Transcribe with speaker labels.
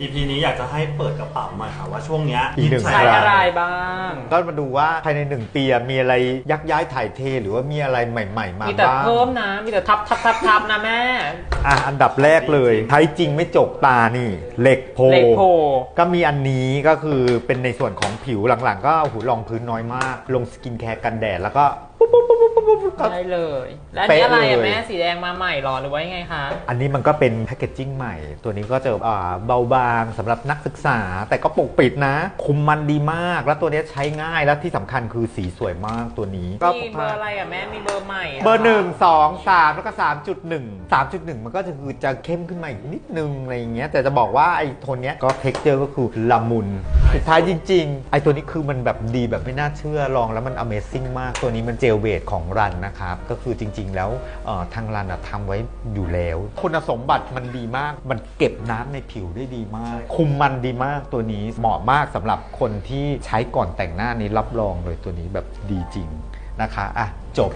Speaker 1: EP นี้อยากจะให้เปิดกระเป๋าหน่อยค่ะว่าช่วงเนี้ย
Speaker 2: อีกหนึ่ง
Speaker 1: ใช้
Speaker 3: ใช้
Speaker 1: อะ
Speaker 3: อะไรไรบ้าง
Speaker 2: ก็มาดูว่าภายในหนึ่งปีอะมีอะไรยักย้ายถ่ายเทหรือว่ามีอะไรใหม่ ๆ มา
Speaker 3: มีแต่
Speaker 2: บ้าง
Speaker 3: เพิ่มนะ มีแต่ทับทับทับทับนะแม่
Speaker 2: อะอันดับแรกเลยใช้จริงไม่จกตานี่ เหล็กโพ
Speaker 3: เหล็กโพ
Speaker 2: ก็มีอันนี้ก็คือเป็นในส่วนของผิวหลังๆ ก็หูรองพื้นน้อยมาก ลงสกินแคร์กันแดดแล้วก็ปุ๊บปุ๊บปุ๊บปุ๊บปุ๊บปุ๊บก็
Speaker 3: ได้เลย และอันนี้อะไร
Speaker 2: เป๊ะ
Speaker 3: อะ
Speaker 2: เลย
Speaker 3: แม่สีแดงมาใหม่หรอหรือว่ายังไงคะ
Speaker 2: อันนี้มันก็เป็นแพคเกจจิ้งใหม่ ตัวนี้ก็จะอ่าเบาบางสำหรับนักศึกษา แต่ก็ปกปิดนะ คุมมันดีมาก แล้วตัวนี้ใช้ง่ายและที่สำคัญคือสีสวยมากตัวนี้ก็
Speaker 3: มีเบอร์อะไรอะแม่มีเบอร์ใหม่ะ
Speaker 2: เบอร์หนึ่งสองสามแล้วก็สามจุดหนึ่งสามจุดหนึ่งมันก็จะคือจะเข้มขึ้นมาอีกนิดนึงอะไรอย่างเงี้ยแต่จะบอกว่าไอ้โทนเนี้ยก็เท็กเจอร์ก็คือละมุน สุดท้ายจริง ๆ ไอ้ตัวนี้คือมันแบบดีแบบไม่น่าเชื่อลองแล้วมัน Amazing มาก ตัวนี้มันเจลเวทของรันนะครับ ก็คือจริง ๆ แล้วเอ่อทางรันอะทำไว้อยู่แล้ว คุณสมบัติมันดีมาก มันเก็บน้ำในผิวได้ดีมาก คุมมันดีมากตัวนี้เหมาะมากสำหรับคนที่ใช้ก่อนแต่งหน้านี้รับรองเลยตัวนี้แบบดีจริงนะคะอะจบ